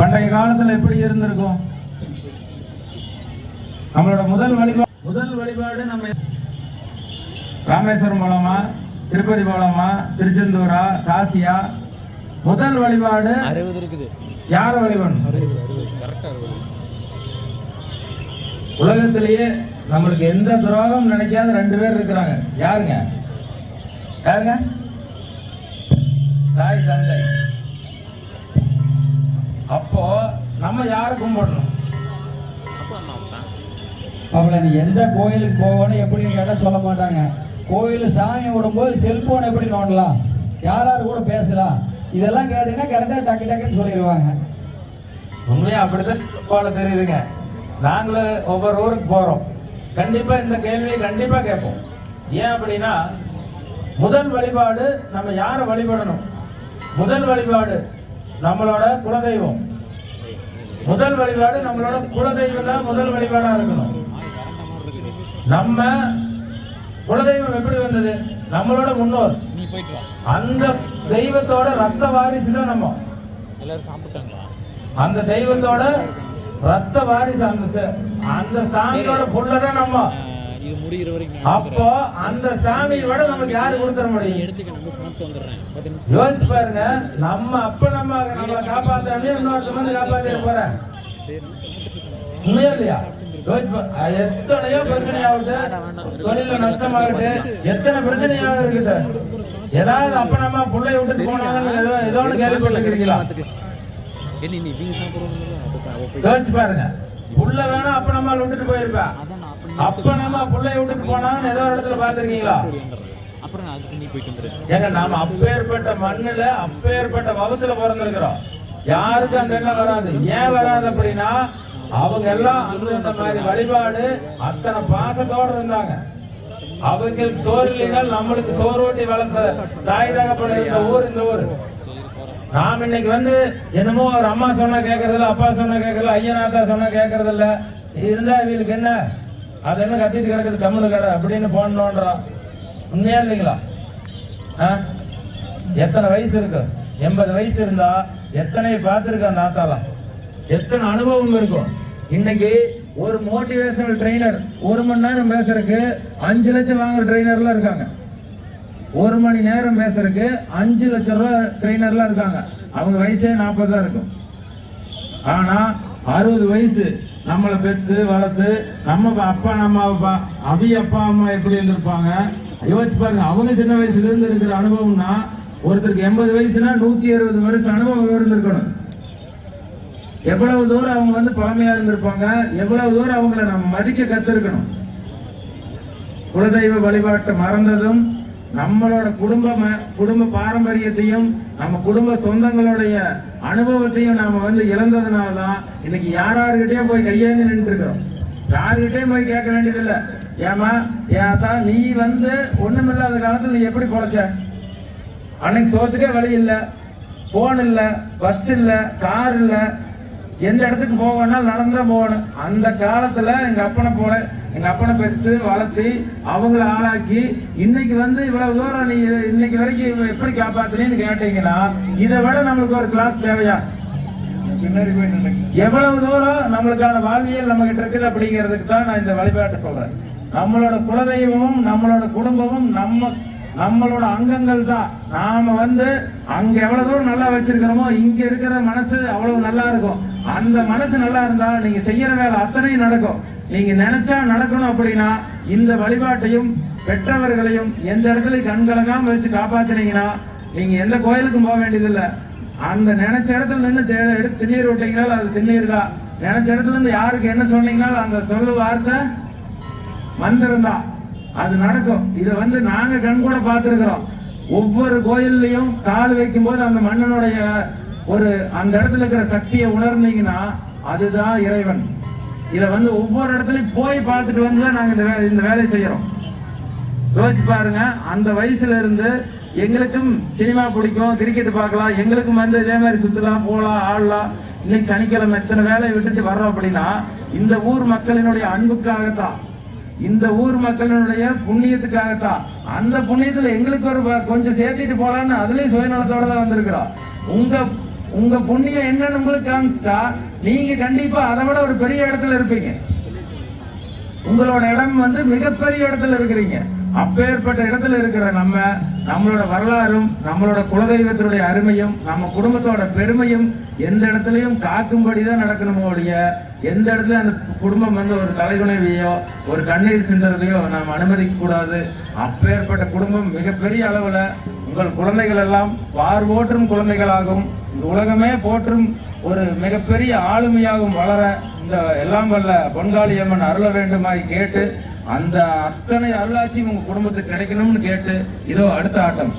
பண்டைய காலத்துல எப்படி இருந்திருக்கும்? நம்மளோட முதல் வழிபாடு முதல் வழிபாடு நம்ம ராமேஸ்வரம் போலாமா? திருப்பதி போலாமா? திருச்செந்தூரா? காசியா? முதல் வழிபாடு யார அறுபது உலகத்திலேயே நம்மளுக்கு எந்த துரோகம் நினைக்காத ரெண்டு பேர் இருக்கிறாங்க. யாருங்க? யாருங்க? தாய் தந்தை. அப்போ நம்ம யாரை கும்பிடணும்? அப்போ அவளை நீ எந்த கோயிலுக்கு போகணும் எப்படின்னு கேட்டால் சொல்ல மாட்டாங்க. கோயில் சாமி விடும்போது செல்போன் எப்படி நோண்டலாம்? யார் யார் கூட பேசலாம்? இதெல்லாம் கேட்டீங்கன்னா கரெக்டாக டக்கு டக்குன்னு சொல்லிடுவாங்க. உண்மையா அப்படித்தான் போல தெரியுதுங்க. நாங்களும் ஒவ்வொரு ஊருக்கு போகிறோம் கண்டிப்பாக இந்த கேள்வியை கண்டிப்பாக கேட்போம். ஏன் அப்படின்னா முதல் வழிபாடு நம்ம யாரை வழிபடணும்? முதல் வழிபாடு நம்மளோட குலதெய்வம். முதல் வழிபாடு நம்மளோட குலதெய்வம் தான் முதல் வழிபாடா இருக்கணும். நம்ம குலதெய்வம் எப்படி வந்தது? நம்மளோட முன்னோர். அந்த தெய்வத்தோட ரத்த வாரிசு தான் நம்ம. அந்த தெய்வத்தோட ரத்த வாரிசு அந்த அந்த சாமியோட புள்ளதான் நம்ம. இது முடிகிற வரைக்கும் அப்போ அந்த சாமியை விட நமக்கு யாரு கொடுத்துட முடியும்? எடுத்துக்க நம்ம சமைச்சு வந்துடுறேன். பத்து நிமிஷம். யோசிச்சு பாருங்க நம்ம அப்ப நம்ம நம்மளை காப்பாத்தாமே இன்னொருத்த வந்து காப்பாத்திட போறேன் உண்மையா இல்லையா? எத்தனையோ பிரச்சனை ஆகட்டும் தொழில நஷ்டமாகட்டு எத்தனை பிரச்சனையாக இருக்கட்டும். ஏதாவது அப்ப நம்ம பிள்ளைய விட்டுட்டு போனாங்கன்னு ஏதோ ஏதோ ஒன்று கேள்விப்பட்டிருக்கிறீங்களா? யோசிச்சு பாருங்க புள்ள வேணா அப்ப நம்ம விட்டுட்டு போயிருப்பா. அதான் நான் அப்போ நம்ம புள்ளைய விட்டுட்டு போனாங்கன்னு ஏதோ இடத்துல பாத்திருக்கீங்களா ஏங்க நாம அப்பேற்பட்ட மண்ணுல அப்பேற்பட்ட வகுத்துல பிறந்திருக்கிறோம். யாருக்கும் அந்த எண்ணம் வராது? ஏன் வராது அப்படின்னா அவங்க எல்லாம் அந்தந்த மாதிரி வழிபாடு அத்தனை பாசத்தோட இருந்தாங்க. அவங்களுக்கு சோறு இல்லைனால் நம்மளுக்கு சோறு ஊட்டி வளர்த்த தாய் தகப்பட இருந்த ஊர் இந்த ஊர். நாம் இன்னைக்கு வந்து என்னமோ ஒரு அம்மா சொன்னா கேட்கறதில்ல அப்பா சொன்னா கேட்கறதில்ல ஐயனாத்தா சொன்னா கேட்கறதில்ல இருந்தா இவங்களுக்கு என்ன? அது என்ன கத்திட்டு கிடக்குது? கம்முனு கடை அப்படின்னு போடணுன்றோம் உண்மையா இல்லைங்களா? ஆ? எத்தனை வயசு இருக்கு? எண்பது வயசு இருந்தா எத்தனை பார்த்துருக்க அந்த ஆத்தாலாம்? எத்தனை அனுபவம் இருக்கும்? இன்னைக்கு ஒரு மோட்டிவேஷனல் ட்ரெயினர் ஒரு மணி நேரம் பேசுறதுக்கு அஞ்சு லட்சம் வாங்குற ட்ரைனர்லாம் இருக்காங்க. ஒரு மணி நேரம் பேசுறதுக்கு அஞ்சு லட்சம் ரூபா ட்ரெயினர்லாம் இருக்காங்க. அவங்க வயசே நாற்பது தான் இருக்கும். ஆனால் அறுபது வயசு நம்மளை பெத்து வளர்த்து நம்ம அப்பா நம்ம அப்பா அவி அப்பா அம்மா எப்படி இருந்திருப்பாங்க? யோசிச்சு பாருங்க அவங்க சின்ன வயசுல இருந்து இருக்கிற அனுபவம்னா ஒருத்தருக்கு எண்பது வயசுனா நூத்தி அறுபது வருஷம் அனுபவம் இருந்திருக்கணும். எவ்வளவு தூரம் அவங்க வந்து பழமையா இருந்திருப்பாங்க எவ்வளவு தூரம் அவங்கள நம்ம மதிக்க கத்திருக்கணும். குலதெய்வ வழிபாட்டை மறந்ததும் நம்மளோட குடும்ப குடும்ப பாரம்பரியத்தையும் நம்ம குடும்ப சொந்தங்களுடைய அனுபவத்தையும் நாம வந்து இழந்ததுனால தான் இன்னைக்கு யார் யாருக்கிட்டயும் போய் கையேந்து நின்றுருக்கிறோம். யாருக்கிட்டேயும் போய் கேட்க வேண்டியதில்லை. ஏமா ஏத்தா நீ வந்து ஒண்ணுமில்லாத காலத்தில் நீ எப்படி பொழைச்ச? அன்னைக்கு சோத்துக்கே வழி இல்லை. போன் இல்லை பஸ் இல்லை கார் இல்லை. எந்த இடத்துக்கு போகணும்னாலும் நடந்து தான் போகணும். அந்த காலத்தில் எங்கள் அப்பனை போல எங்க அப்பனை பெற்று வளர்த்தி அவங்கள ஆளாக்கி இன்னைக்கு வந்து இவ்வளவு தூரம் நீ இன்னைக்கு வரைக்கும் எப்படி காப்பாத்துறீன்னு கேட்டீங்கன்னா இதை விட நம்மளுக்கு ஒரு கிளாஸ் தேவையா? எவ்வளவு தூரம் நம்மளுக்கான வாழ்வியல் நம்ம கிட்ட இருக்குது அப்படிங்கிறதுக்கு தான் நான் இந்த வழிபாட்டை சொல்றேன். நம்மளோட குலதெய்வமும் நம்மளோட குடும்பமும் நம்ம நம்மளோட அங்கங்கள் தான். நாம வந்து அங்க எவ்வளவு தூரம் நல்லா வச்சிருக்கிறோமோ இங்க இருக்கிற மனசு அவ்வளவு நல்லா இருக்கும். அந்த மனசு நல்லா இருந்தா நீங்க செய்யற வேலை அத்தனையும் நடக்கும். நீங்க நினைச்சா நடக்கணும் அப்படின்னா இந்த வழிபாட்டையும் பெற்றவர்களையும் எந்த இடத்துல கண்கலங்காம வச்சு காப்பாத்துனீங்கன்னா நீங்க எந்த கோயிலுக்கும் போக வேண்டியதில்லை. அந்த நினைச்ச இடத்துல நின்று தே எடுத்து திண்ணீர் விட்டீங்கனாலும் அது திண்ணீர் தான். நினைச்ச இடத்துல இருந்து யாருக்கு என்ன சொன்னீங்கனாலும் அந்த சொல்லு வார்த்தை மந்திரம் அது நடக்கும். இதை வந்து நாங்க கண் கூட பார்த்துருக்குறோம். ஒவ்வொரு கோயில்லையும் கால் வைக்கும்போது அந்த மன்னனுடைய ஒரு அந்த இடத்துல இருக்கிற சக்தியை உணர்ந்தீங்கன்னா அதுதான் இறைவன். இதை வந்து ஒவ்வொரு இடத்துலையும் போய் பார்த்துட்டு வந்து தான் நாங்கள் இந்த வே இந்த வேலையை செய்கிறோம் யோசிச்சு பாருங்க அந்த வயசுல இருந்து எங்களுக்கும் சினிமா பிடிக்கும் கிரிக்கெட் பார்க்கலாம் எங்களுக்கும் வந்து இதே மாதிரி சுற்றலாம் போகலாம் ஆடலாம். இன்னைக்கு சனிக்கிழமை எத்தனை வேலையை விட்டுட்டு வர்றோம் அப்படின்னா இந்த ஊர் மக்களினுடைய அன்புக்காகத்தான் இந்த ஊர் மக்களினுடைய புண்ணியத்துக்காகத்தான் அந்த புண்ணியத்தில் எங்களுக்கு ஒரு கொஞ்சம் சேர்த்திட்டு போகலான்னு அதுலேயும் சுயநலத்தோடு தான் வந்திருக்கிறோம். உங்க உங்க புண்ணியம் என்னன்னு உங்களுக்கு காமிச்சிட்டா நீங்க கண்டிப்பா அதை விட ஒரு பெரிய இடத்துல இருப்பீங்க. உங்களோட இடம் வந்து மிகப்பெரிய இடத்துல இருக்கிறீங்க. அப்பேற்பட்ட இடத்துல இருக்கிற நம்ம நம்மளோட வரலாறும் நம்மளோட குலதெய்வத்தினுடைய அருமையும் நம்ம குடும்பத்தோட பெருமையும் எந்த இடத்துலையும் காக்கும்படி தான் நடக்கணுமோ ஒழிய எந்த இடத்துல அந்த குடும்பம் வந்து ஒரு தலைகுணைவையோ ஒரு கண்ணீர் சிந்துறதையோ நாம் அனுமதிக்கக்கூடாது அப்பேற்பட்ட குடும்பம் மிகப்பெரிய அளவில் உங்கள் குழந்தைகள் எல்லாம் பார்வோற்றும் குழந்தைகளாகும். இந்த உலகமே போற்றும் ஒரு மிகப்பெரிய ஆளுமையாகவும் வளர இந்த எல்லாம் வல்ல பொன்காளியம்மன் அருள வேண்டுமாய் கேட்டு அந்த அத்தனை அருளாட்சியும் உங்க குடும்பத்துக்கு கிடைக்கணும்னு கேட்டு இதோ அடுத்த ஆட்டம்.